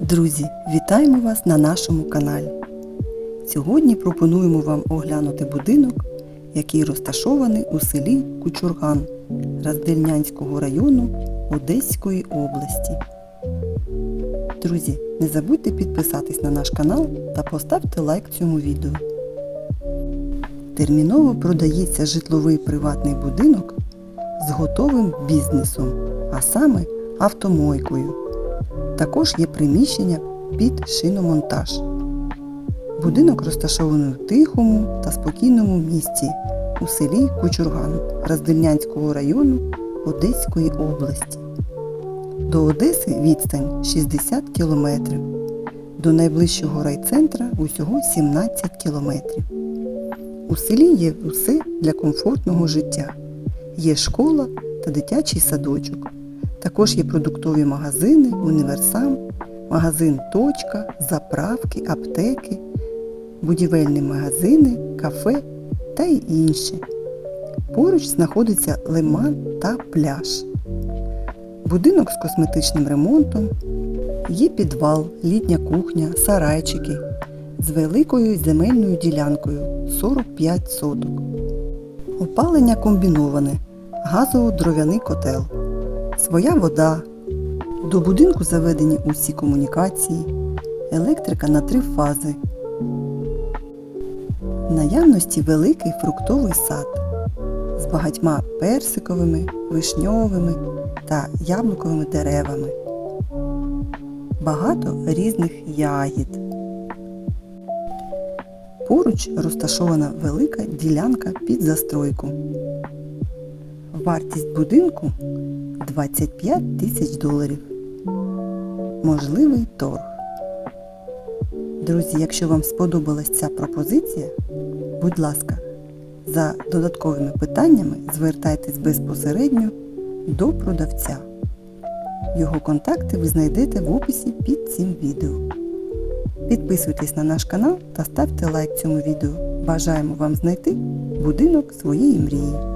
Друзі, вітаємо вас на нашому каналі. Сьогодні пропонуємо вам оглянути будинок, який розташований у селі Кучурган Роздільнянського району Одеської області. Друзі, не забудьте підписатись на наш канал та поставте лайк цьому відео. Терміново продається житловий приватний будинок з готовим бізнесом, а саме автомойкою. Також є приміщення під шиномонтаж. Будинок розташований у тихому та спокійному місці у селі Кучурган Роздільнянського району Одеської області. До Одеси відстань 60 кілометрів. До найближчого райцентра усього 17 кілометрів. У селі є усе для комфортного життя. Є школа та дитячий садочок. Також є продуктові магазини, універсам, магазин Точка, заправки, аптеки, будівельні магазини, кафе та й інше. Поруч знаходиться лиман та пляж. Будинок з косметичним ремонтом. Є підвал, літня кухня, сарайчики з великою земельною ділянкою 45 соток. Опалення комбіноване, газово-дров'яний котел, своя вода. До будинку заведені усі комунікації, електрика на три фази. Наявності великий фруктовий сад з багатьма персиковими, вишньовими та яблуковими деревами. Багато різних ягід. Поруч розташована велика ділянка під застройку. Вартість будинку 25 тисяч доларів. Можливий торг. Друзі, якщо вам сподобалась ця пропозиція, будь ласка, за додатковими питаннями звертайтесь безпосередньо до продавця. Його контакти ви знайдете в описі під цим відео. Підписуйтесь на наш канал та ставте лайк цьому відео. Бажаємо вам знайти будинок своєї мрії.